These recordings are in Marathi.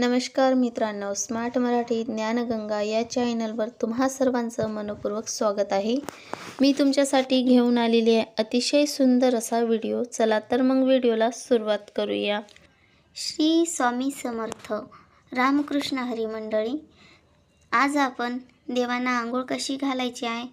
नमस्कार मित्रांनो स्मार्ट मराठी ज्ञानगंगा या चॅनलवर तुम्हा सर्वांचं मनपूर्वक स्वागत आहे. मी तुमच्यासाठी घेऊन आलेली आहे अतिशय सुंदर असा व्हिडिओ. चला तर मग व्हिडिओला सुरुवात करूया. श्री स्वामी समर्थ रामकृष्ण हरी मंडळी आज आपण देवांना आंघोळ कशी घालायची आहे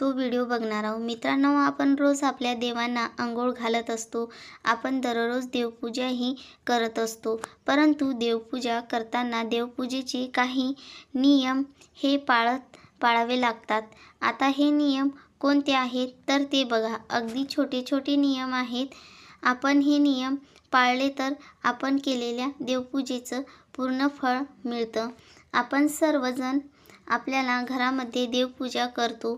तो व्हिडिओ बघणार आहोत. मित्रांनो आपण रोज आपल्या देवांना आंघोळ घालत असतो. आपण दररोज देवपूजाही करत असतो. परंतु देवपूजा करताना देवपूजेचे काही नियम हे पाळत पाळावे लागतात. आता हे नियम कोणते आहेत? तर ते बघा. अगदी छोटे छोटे नियम आहेत. आपण हे नियम पाळले तर आपण केलेल्या देवपूजेचं पूर्ण फळ मिळतं. आपण सर्वजण आपल्याला घरामध्ये देवपूजा करतो.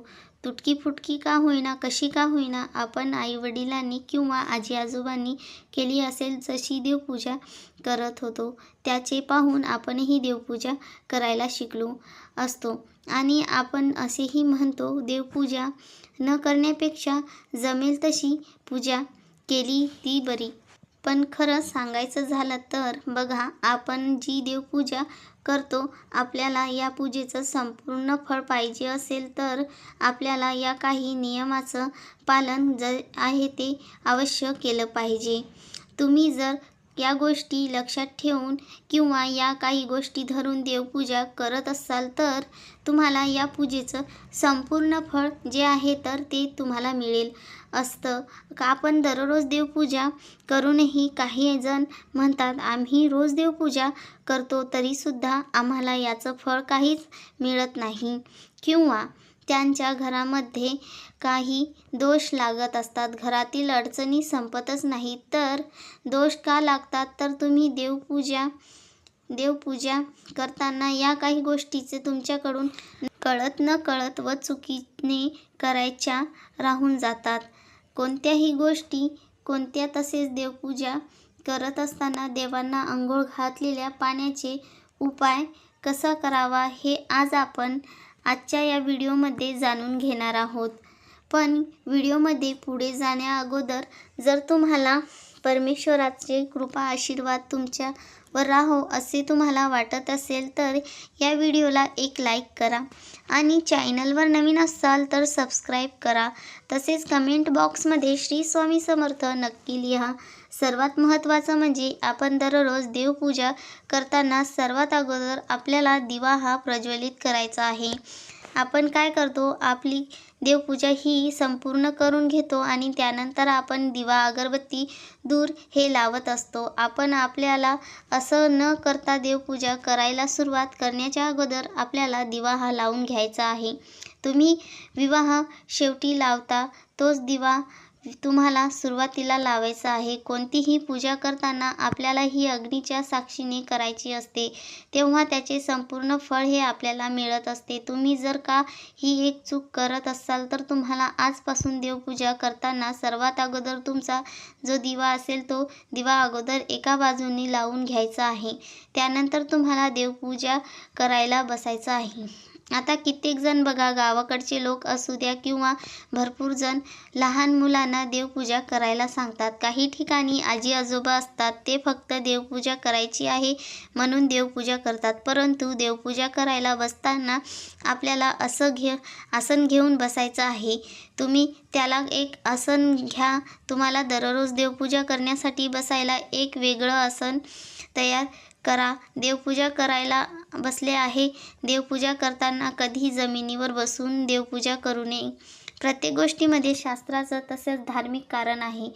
तुटकी फुटकी का होईना कशी का होईना आपण आईवडिलांनी किंवा आजी आजोबांनी केली असेल जशी देवपूजा करत होतो त्याचे पाहून आपणही देवपूजा करायला शिकलो असतो. आणि आपण असेही म्हणतो देवपूजा न करण्यापेक्षा जमेल तशी पूजा केली ती बरी. पण खरं सांगायचं झालं तर बघा आपण जी देवपूजा करतो आपल्याला या पूजेचं संपूर्ण फळ पाहिजे असेल तर आपल्याला या काही नियमाचं पालन ज आहे ते अवश्य केलं पाहिजे. तुम्ही जर या गोष्टी लक्षात ठेवून किंवा या काही गोष्टी धरून देवपूजा करत असाल तर तुम्हाला या पूजेचं संपूर्ण फळ जे आहे तर ते तुम्हाला मिळेल. असतं. का आपण दररोज देवपूजा करूनही काही जण म्हणतात आम्ही रोज देवपूजा करतो तरीसुद्धा आम्हाला याचं फळ काहीच मिळत नाही. किंवा त्यांच्या घरामध्ये काही दोष लागत असतात. घरातील अडचणी संपतच नाही तर दोष का लागतात? तर तुम्ही देवपूजा देवपूजा करताना या काही गोष्टीचे तुमच्याकडून कळत न कळत व चुकीने करायच्या राहून जातात. कोणत्याही गोष्टी कोणत्या तसेच देवपूजा करत असताना देवांना आंघोळ घातलेल्या पाण्याचे उपाय कसा करावा हे आज आपण आजच्या या व्हिडिओमध्ये जाणून घेणार आहोत. पण व्हिडिओमध्ये पुढे जाण्याअगोदर जर तुम्हाला परमेश्वराचे कृपा आशीर्वाद तुमच्यावर राहो असे तुम्हाला वाटत असेल तर या व्हिडिओला एक लाईक करा आणि चॅनलवर नवीन असाल तर सबस्क्राईब करा. तसेच कमेंट बॉक्समध्ये श्री स्वामी समर्थ नक्की लिहा. सर्वात महत्त्वाचं म्हणजे आपण दररोज देवपूजा करताना सर्वात अगोदर आपल्याला दिवा हा प्रज्वलित करायचा आहे. आपण काय करतो? आपली देवपूजा ही संपूर्ण करून घेतो आणि त्यानंतर आपण दिवा अगरबत्ती दूर हे लावत असतो. आपण आपल्याला असं न करता देवपूजा करायला सुरुवात करण्याच्या अगोदर आपल्याला दिवा हा लावून घ्यायचा आहे. तुम्ही विवाह शेवटी लावता तोच दिवा तुम्हाला सुरुवातीला लावायचं आहे. कोणतीही पूजा करताना आपल्याला ही अग्नीच्या साक्षीने करायची असते. तेव्हा त्याचे संपूर्ण फळ हे आपल्याला मिळत असते. तुम्ही जर का ही एक चूक करत असाल तर तुम्हाला आजपासून देवपूजा करताना सर्वात अगोदर तुमचा जो दिवा असेल तो दिवा अगोदर एका बाजूने लावून घ्यायचा आहे. त्यानंतर तुम्हाला देवपूजा करायला बसायचं आहे. आता कित्येक जण बघा गावाकडचे लोक असू द्या किंवा भरपूर जण लहान मुलांना देवपूजा करायला सांगतात. काही ठिकाणी आजी आजोबा असतात ते फक्त देवपूजा करायची आहे म्हणून देवपूजा करतात. परंतु देवपूजा करायला बसताना आपल्याला असं घे आसन घेऊन बसायचं आहे. तुम्ही त्याला एक आसन घ्या. तुम्हाला दररोज देवपूजा करण्यासाठी बसायला एक वेगळं आसन तयार करा. देवपूजा करायला बसले आहे. देवपूजा करताना कधी जमिनीवर बसून देवपूजा करू नये. प्रत्येक गोष्टीमध्ये शास्त्राचं तसेच धार्मिक कारण आहे.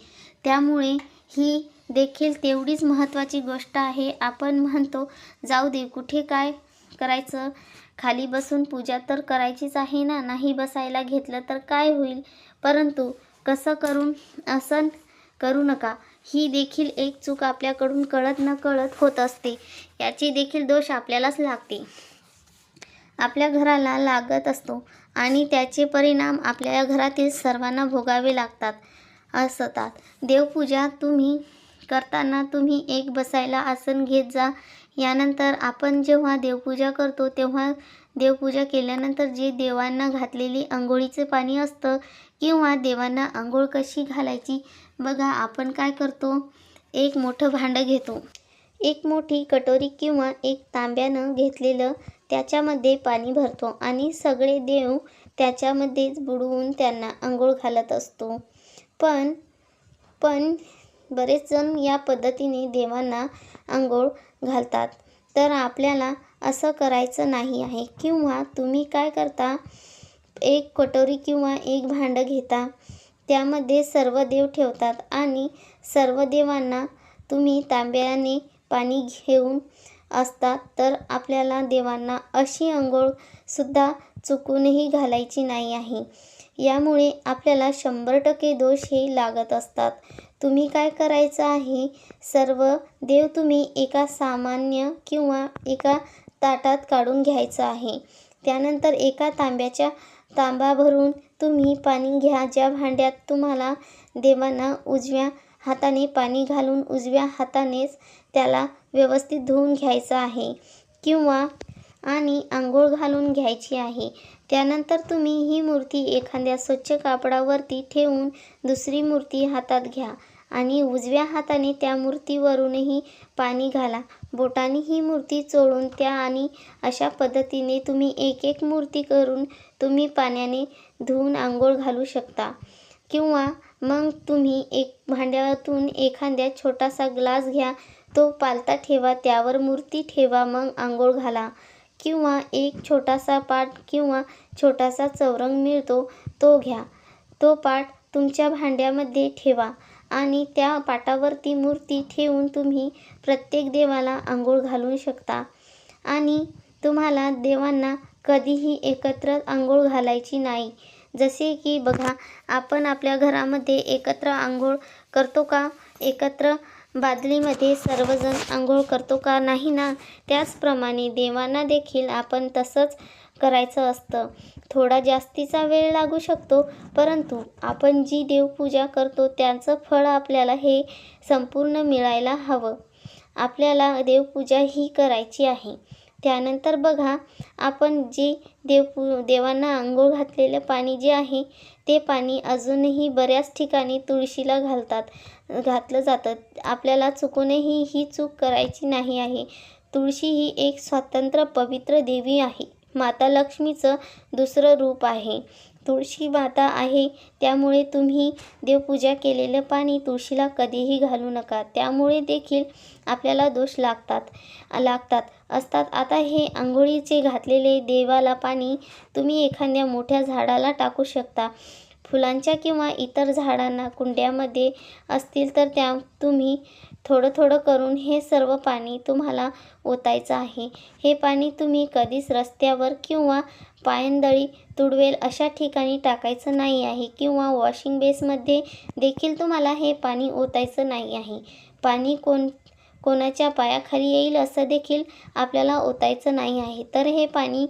त्यामुळे ही देखील तेवढीच महत्त्वाची गोष्ट आहे. आपण म्हणतो जाऊ दे कुठे काय करायचं? खाली बसून पूजा तर करायचीच आहे ना? नाही बसायला घेतलं तर काय होईल? परंतु कसं करून असं करू नका. ही देखील एक चूक आपल्याकडून कळत न कळत होत असते. याची देखील दोष आपल्यालाच लागते. आपल्या घराला लागत असतो आणि त्याचे परिणाम आपल्या घरातील सर्वांना भोगावे लागतात असतात. देवपूजा तुम्ही करताना तुम्ही एक बसायला आसन घेत जा. यानंतर आपण जेव्हा देवपूजा करतो तेव्हा देवपूजा केल्यानंतर जे देवांना घातलेली आंघोळीचे पाणी असतं किंवा देवांना आंघोळ कशी घालायची बघा आपण काय करतो? एक मोठं भांडं घेतो. एक मोठी कटोरी किंवा एक तांब्यानं घेतलेलं त्याच्यामध्ये पाणी भरतो आणि सगळे देव त्याच्यामध्येच बुडवून त्यांना आंघोळ घालत असतो. पण पण बरेच जण या पद्धतीने देवांना आंघोळ घालतात. तर आपल्याला असं करायचं नाही आहे. किंवा तुम्ही काय करता? एक कटोरी किंवा एक भांडं घेता. त्यामध्ये सर्व देव ठेवतात आणि सर्व देवांना तुम्ही तांब्याने पाणी घेऊन असतात तर आपल्याला देवांना अशी अंघोळसुद्धा चुकूनही घालायची नाही आहे. यामुळे आपल्याला शंभर टक्के दोष हे लागत असतात. तुम्ही काय करायचं आहे? सर्व देव तुम्ही एका सामान्य किंवा एका ताटात काढून घ्यायचं आहे. त्यानंतर एका तांब्याच्या तांबा भरून तुम्ही पाणी घ्या ज्या भांड्यात तुम्हाला देवांना उजव्या हाताने पाणी घालून उजव्या हातानेच त्याला व्यवस्थित धुवून घ्यायचं आहे किंवा आणि आंघोळ घालून घ्यायची आहे. त्यानंतर तुम्ही ही मूर्ती एखाद्या स्वच्छ कापडावरती ठेवून दुसरी मूर्ती हातात घ्या आणि उजव्या हाताने त्या मूर्तीवरूनही पाणी घाला. बोटाने ही मूर्ती चोळून त्या आणि अशा पद्धतीने तुम्ही एक एक मूर्ती करून तुम्ही पाण्याने धुवून आंघोळ घालू शकता. किंवा मग तुम्ही एक भांड्यातून एखाद्या छोटासा ग्लास घ्या तो पालता ठेवा त्यावर मूर्ती ठेवा मग आंघोळ घाला. किंवा एक छोटासा पाट किंवा छोटासा चौरंग मिळतो तो घ्या. तो पाट तुमच्या भांड्यामध्ये ठेवा. आणि त्या पाटावरती मूर्ती ठेवून तुम्ही प्रत्येक देवाला आंघोळ घालू शकता. आणि तुम्हाला देवांना कधीही एकत्र आंघोळ घालायची नाही. जसे की बघा आपण आपल्या घरामध्ये एकत्र आंघोळ करतो का? एकत्र बादलीमध्ये सर्वजण आंघोळ करतो का? नाही ना. त्याचप्रमाणे देवांना देखील आपण तसंच करायचं असतं. थोडा जास्तीचा वेळ लागू शकतो परंतु आपण जी देवपूजा करतो त्याचं फळ आपल्याला हे संपूर्ण मिळायला हवं. आपल्याला देवपूजा ही करायची आहे. त्यानंतर बघा आपण जे देवपू देवांना आंघोळ घातलेलं पाणी जे आहे ते पाणी अजूनही बऱ्याच ठिकाणी तुळशीला घालतात घातलं जातं. आपल्याला चुकूनही ही चूक करायची नाही आहे. तुळशी ही एक स्वतंत्र पवित्र देवी आहे. माता लक्ष्मीचं दुसरं रूप आहे. तुळशी माता आहे त्यामुळे तुम्ही देवपूजा केलेलं पाणी तुळशीला कधीही घालू नका. त्यामुळे देखील आपल्याला दोष लागतात लागतात असतात. आता हे आंघोळीचे घातलेले देवाला पाणी तुम्ही एखाद्या मोठ्या झाडाला टाकू शकता. फुलांच्या किंवा इतर झाडांना कुंड्यामध्ये असतील तर त्या तुम्ही थोडं थोडं करून हे सर्व पाणी तुम्हाला ओतायचं आहे. हे पाणी तुम्ही कधीच रस्त्यावर किंवा पायंदळी तुडवेल अशा ठिकाणी टाकायचं नाही आहे किंवा वॉशिंग बेसमध्ये देखील तुम्हाला हे पाणी ओतायचं नाही आहे. पाणी कोण कोणाच्या पायाखाली येईल असं देखील आपल्याला ओतायचं नाही आहे. तर हे पाणी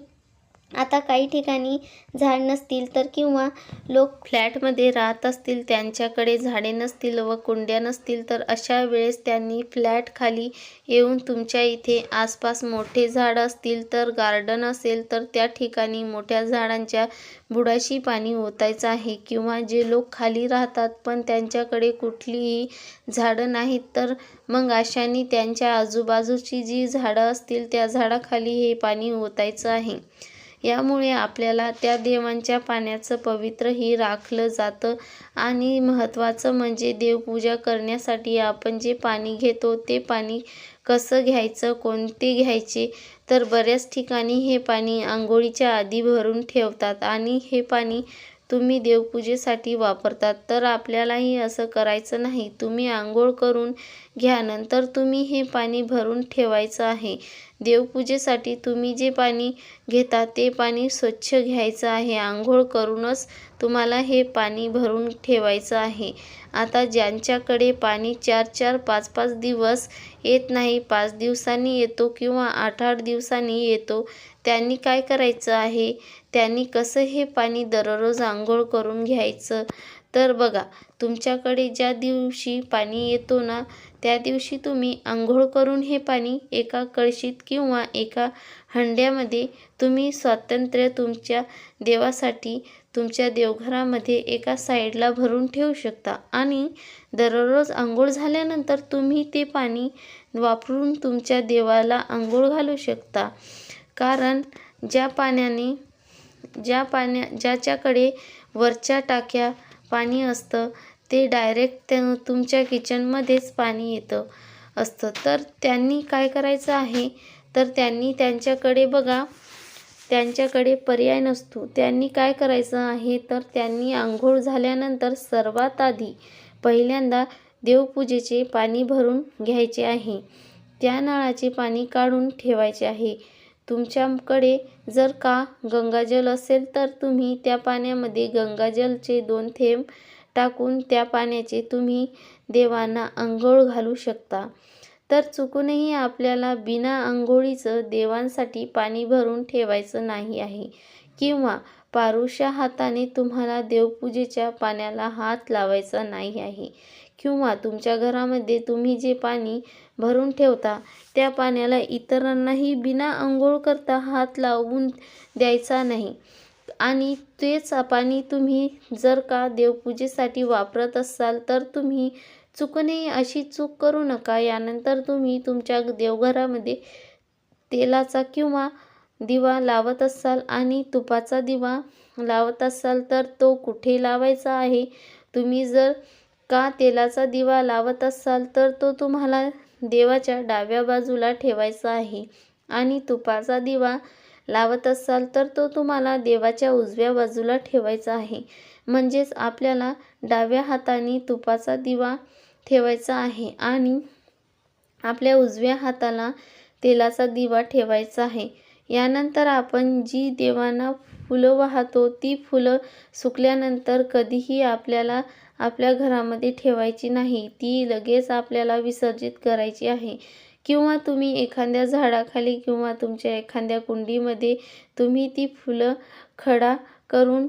आता काही ठिकाणी झाड नसतील तर किंवा लोक फ्लॅटमध्ये राहत असतील त्यांच्याकडे झाडे नसतील व कुंड्या नसतील तर अशा वेळेस त्यांनी फ्लॅट खाली येऊन तुमच्या इथे आसपास मोठे झाड असतील तर गार्डन असेल तर त्या ठिकाणी मोठ्या झाडांच्या बुडाशी पाणी ओतायचं आहे. किंवा जे लोक खाली राहतात पण त्यांच्याकडे कुठलीही झाडं नाहीत तर मग अशाने त्यांच्या आजूबाजूची जी झाडं असतील त्या झाडाखाली हे पाणी ओतायचं आहे. यामुळे आपल्याला त्या देवांच्या पाण्याचं पवित्रही राखलं जातं. आणि महत्त्वाचं म्हणजे देवपूजा करण्यासाठी आपण जे पाणी घेतो ते पाणी कसं घ्यायचं कोणते घ्यायचे तर बऱ्याच ठिकाणी हे पाणी आंघोळीच्या आधी भरून ठेवतात. आणि हे पाणी तुम्ही देवपूजेसाठी वापरतात तर आपल्यालाही असं करायचं नाही. तुम्ही आंघोळ करून घ्या नंतर तुम्ही हे पाणी भरून ठेवायचं आहे. देवपूजेसाठी तुम्ही जे पाणी घेता ते पाणी स्वच्छ घ्यायचं आहे. आंघोळ करूनच तुम्हाला हे पाणी भरून ठेवायचं आहे. आता ज्यांच्याकडे पाणी चार चार पाच पाच दिवस येत नाही पाच दिवसांनी येतो किंवा आठ आठ दिवसांनी येतो त्यांनी काय करायचं आहे? त्यांनी कसं हे पाणी दररोज आंघोळ करून घ्यायचं? तर बघा तुमच्याकडे ज्या दिवशी पाणी येतो ना त्या दिवशी तुम्ही आंघोळ करून हे पाणी एका कळशीत किंवा एका हंड्यामध्ये तुम्ही स्वातंत्र्य तुमच्या देवासाठी तुमच्या देवघरामध्ये एका साईडला भरून ठेवू शकता. आणि दररोज आंघोळ झाल्यानंतर तुम्ही ते पाणी वापरून तुमच्या देवाला आंघोळ घालू शकता. कारण ज्या पाण्याने ज्या पाण्या ज्याच्याकडे वरच्या टाक्या पाणी असतं ते डायरेक्ट तुमच्या किचनमध्येच पाणी येतं असतं. तर त्यांनी काय करायचं आहे? तर त्यांनी त्यांच्याकडे बघा त्यांच्याकडे पर्याय नसतो. त्यांनी काय करायचं आहे? तर त्यांनी आंघोळ झाल्यानंतर सर्वात आधी पहिल्यांदा देवपूजेचे पाणी भरून घ्यायचे आहे. त्या नळाचे पाणी काढून ठेवायचे आहे. तुमच्याकडे जर का गंगाजल असेल तर तुम्ही त्या पाण्यामध्ये गंगाजलचे दोन थेंब टाकून त्या पाण्याचे तुम्ही देवांना आंघोळ घालू शकता. तर चुकूनही आपल्याला बिना आंघोळीचं देवांसाठी पाणी भरून ठेवायचं नाही आहे. किंवा पारुशा हाताने तुम्हाला देवपूजेच्या पाण्याला हात लावायचा नाही आहे. किंवा तुमच्या घरामध्ये तुम्ही जे पाणी भरून ठेवता त्या पाण्याला इतरांनाही बिना आंघोळ करता हात लावून द्यायचा नाही. आणि तेच पाणी तुम्ही जर का देवपूजेसाठी वापरत असाल तर तुम्ही चुकणे अशी चूक करू नका. यानंतर तुम्ही तुमच्या देवघरामध्ये तेलाचा किंवा दिवा लावत असाल आणि तुपाचा दिवा लावत असाल तर तो कुठे लावायचा आहे? तुम्ही जर का तेलाचा दिवा लावत असाल तर तो तुम्हाला देवाच्या डाव्या बाजूला ठेवायचा आहे. आणि तुपाचा दिवा लावत असाल तर तो तुम्हाला देवाच्या उजव्या बाजूला ठेवायचा आहे. म्हणजेच आपल्याला डाव्या हाताने तुपाचा दिवा ठेवायचा आहे आणि आपल्या उजव्या हाताला तेलाचा दिवा ठेवायचा आहे. यानंतर आपण जी देवांना फुलं वाहतो ती फुलं सुकल्यानंतर कधीही आपल्याला आपल्या घरामध्ये ठेवायची नाही. ती लगेच आपल्याला विसर्जित करायची आहे. किंवा तुम्ही एखाद्या झाडाखाली किंवा तुमच्या एखाद्या कुंडीमध्ये तुम्ही ती फुलं खडा करून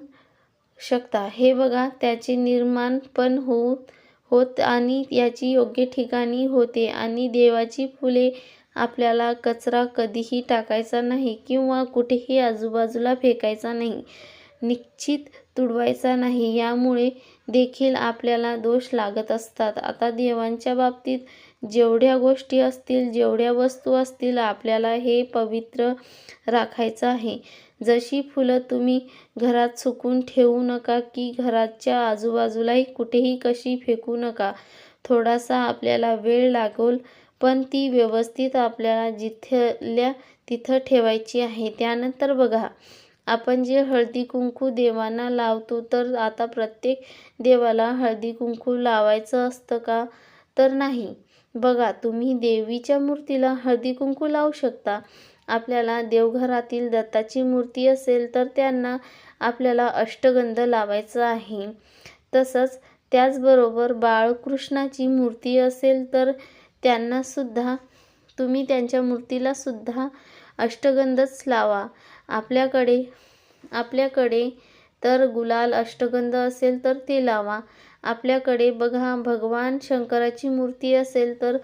शकता. हे बघा त्याचे निर्माण पण होत होत आणि याची योग्य ठिकाणी होते आणि देवाची फुले आपल्याला कचरा कधीही टाकायचा नाही किंवा कुठेही आजूबाजूला फेकायचा नाही निश्चित तुडवायचा नाही. यामुळे देखील आपल्याला दोष लागत असतात. आता देवांच्या बाबतीत जेवढ्या गोष्टी असतील जेवढ्या वस्तू असतील आपल्याला हे पवित्र राखायचं आहे. जशी फुलं तुम्ही घरात सुकून ठेवू नका की घराच्या आजूबाजूलाही कुठेही कशी फेकू नका थोडासा आपल्याला वेळ लागेल पण ती व्यवस्थित आपल्याला जिथल्या तिथं ठेवायची आहे त्यानंतर बघा. आपण जे हळदी कुंकू देवांना लावतो तर आता प्रत्येक देवाला हळदी कुंकू लावायचं असतं का? तर नाही. बघा तुम्ही देवीच्या मूर्तीला हळदी कुंकू लावू शकता. आपल्याला देवघरातील दत्ताची मूर्ती असेल तर त्यांना आपल्याला अष्टगंध लावायचं आहे. तसंच त्याचबरोबर बाळकृष्णाची मूर्ती असेल तर त्यांनासुद्धा तुम्ही त्यांच्या मूर्तीलासुद्धा अष्टगंधच लावा. आपल्याकडे आपल्याकडे तर गुलाल अष्टगंध असेल तर ते लावा. आपल्याकडे बघा भगवान शंकराची मूर्ती असेल तर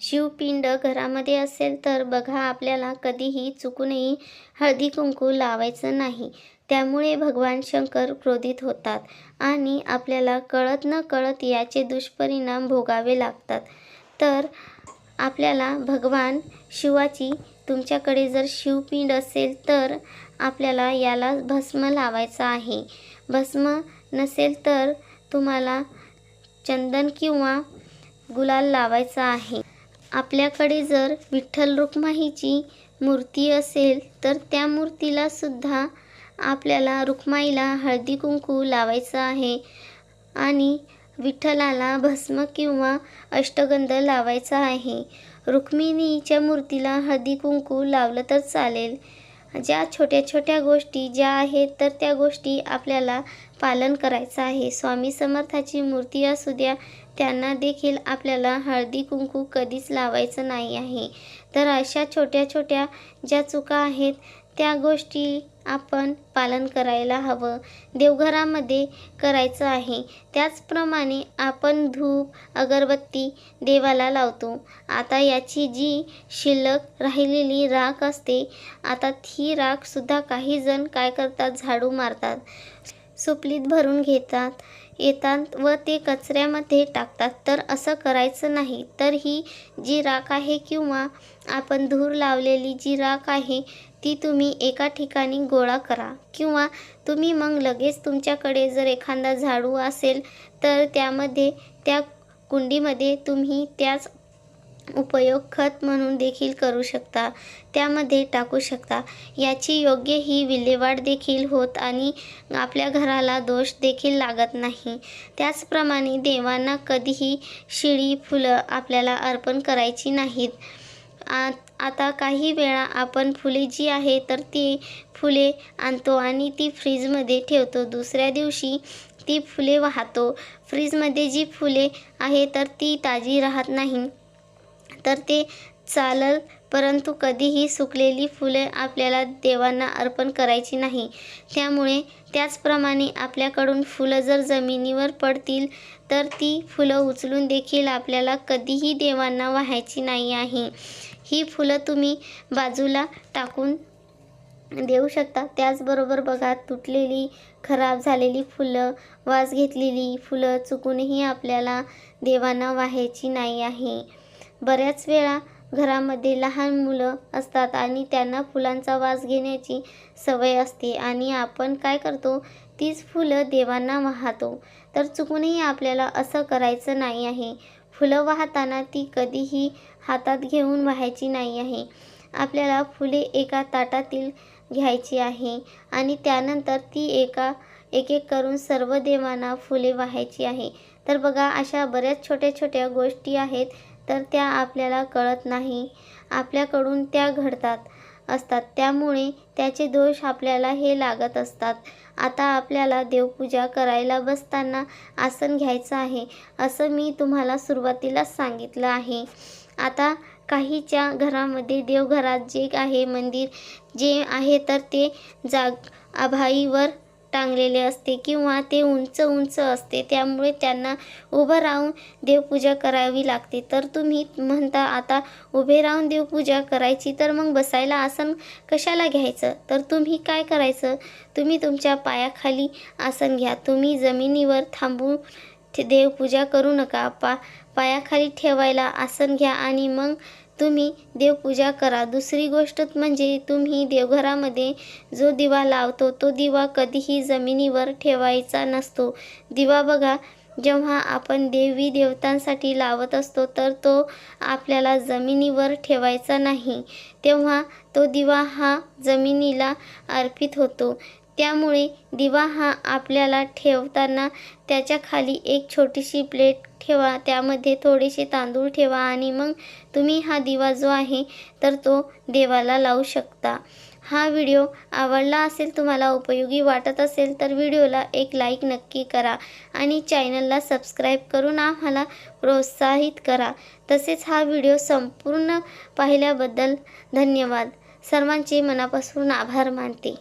शिवपिंड घरामध्ये असेल तर बघा आपल्याला कधीही चुकूनही हळदी कुंकू लावायचं नाही. त्यामुळे भगवान शंकर क्रोधित होतात आणि आपल्याला कळत न कळत याचे दुष्परिणाम भोगावे लागतात. तर आपल्याला भगवान शिवाची तुमच्याकडे जर शिवपिंड असेल तर आपल्याला याला भस्म लावायचा आहे. भस्म नसेल तर तुम्हाला चंदन किंवा गुलाल लावायचा आहे. आपल्याकडे जर विठ्ठल रुक्माईची मूर्ती असेल तर त्या मूर्तीला सुद्धा आपल्याला रुक्माईला हळदी कुंकू लावायचं आहे. आणि विठ्ठलाला भस्म किंवा अष्टगंध लावायचा आहे. रुक्मिणीच्या मूर्तीला हळदी कुंकू लावलं तर चालेल. ज्या छोट्या छोट्या गोष्टी ज्या आहेत तर त्या गोष्टी आपल्याला पालन करायचं आहे. स्वामी समर्थाची मूर्ती असू द्या त्यांना देखील आपल्याला हळदी कुंकू कधीच लावायचं नाही आहे. तर अशा छोट्या छोट्या ज्या चुका आहेत त्या गोष्टी आपण पालन करायला हवं. देवघरामध्ये करायचं आहे. त्याचप्रमाणे आपण धूप अगरबत्ती देवाला लावतो. आता याची जी शिल्लक राहिलेली राख असते आता ती राखसुद्धा काही जण काय करतात? झाडू मारतात. सुपलीत भरून घेतात. येतात व ते कचऱ्यामध्ये टाकतात. तर असं करायचं नाही. तर ही जी राख आहे किंवा आपण धूर लावलेली जी राख आहे ती तुम्ही एका ठिकाणी गोळा करा. किंवा तुम्ही मग लगेच तुमच्याकडे जर एखादा झाडू असेल तर त्यामध्ये त्या कुंडीमध्ये तुम्ही त्याच उपयोग खत म्हणून देखील करू शकता त्यामध्ये टाकू शकता. याची योग्य ही विल्हेवाट देखील होत आणि आपल्या घराला दोष देखील लागत नाही. त्याचप्रमाणे देवांना कधीही शिळी फुलं आपल्याला अर्पण करायची नाहीत. आ आता काही वेळा आपण फुले जी आहे तर ती फुले आणतो आणि ती फ्रीजमध्ये ठेवतो. दुसऱ्या दिवशी ती फुले वाहतो. फ्रीजमध्ये जी फुले आहे तर ती ताजी राहत नाही. तर ते चालल परंतु कधीही सुकलेली फुले आपल्याला देवांना अर्पण करायची नाही. त्यामुळे त्याचप्रमाणे आपल्याकडून फुलं जर जमिनीवर पडतील तर ती फुलं उचलून देखील आपल्याला कधीही देवांना वाहायची नाही आहे. ही फुलं तुम्ही बाजूला टाकून देऊ शकता. त्याचबरोबर बघा तुटलेली खराब झालेली फुलं वास घेतलेली फुलं चुकूनही आपल्याला देवांना वाहायची नाही आहे. बऱ्याच वेळा घरामध्ये लहान मुलं असतात आणि त्यांना फुलांचा वास घेण्याची सवय असते. आणि आपण काय करतो? तीच फुलं देवांना वाहतो. तर चुकूनही आपल्याला असं करायचं नाही आहे. फुलं वाहताना ती कधीही हातात घेऊन वाहायची नाही आहे. आपल्याला फुले एका ताटातील घ्यायची आहे आणि त्यानंतर ती एका एक एक करून सर्व देवांना फुले वाहायची आहे. तर बघा अशा बऱ्याच छोट्या छोट्या गोष्टी आहेत तर त्या आपल्याला कळत नाही. आपल्याकडून त्या घडतात असतात. त्यामुळे त्याचे दोष आपल्याला हे लागत असतात. आता आपल्याला देवपूजा करायला बसताना आसन घ्यायचं आहे असं मी तुम्हाला सुरुवातीलाच सांगितलं आहे. आता काहीच्या घरामध्ये देवघरात जे आहे मंदिर जे आहे तर ते जाग आभाईवर टांगलेले असते किंवा ते उंच उंच असते त्यामुळे त्यांना उभं राहून देवपूजा करावी लागते. तर तुम्ही म्हणता आता उभे राहून देवपूजा करायची तर मग बसायला आसन कशाला घ्यायचं? तर तुम्ही काय करायचं? तुम्ही तुमच्या पायाखाली आसन घ्या. तुम्ही जमिनीवर थांबून देवपूजा करू नका. पा पायाखाली ठेवायला आसन घ्या आणि मग तुम्ही देवपूजा करा. दुसरी गोष्ट म्हणजे तुम्ही देवघरामध्ये जो दिवा लावतो तो दिवा कधीही जमिनीवर ठेवायचा नसतो. दिवा बघा जेव्हा आपण देवी देवतांसाठी लावत असतो तर तो आपल्याला जमिनीवर ठेवायचा नाही. तेव्हा तो दिवा हा जमिनीला अर्पित होतो. त्यामुळे दिवा हा आपल्याला ठेवताना त्याच्याखाली एक छोटीशी प्लेट ठेवा त्यामध्ये थोडेसे तांदूळ ठेवा आणि मग तुम्ही हा दिवा जो आहे तर तो देवाला लावू शकता. हा व्हिडिओ आवडला असेल तुम्हाला उपयोगी वाटत असेल तर व्हिडिओला एक लाईक नक्की करा आणि चॅनलला सबस्क्राईब करून आम्हाला प्रोत्साहित करा. तसेच हा व्हिडिओ संपूर्ण पाहिल्याबद्दल धन्यवाद. सर्वांचे मनापासून आभार मानते.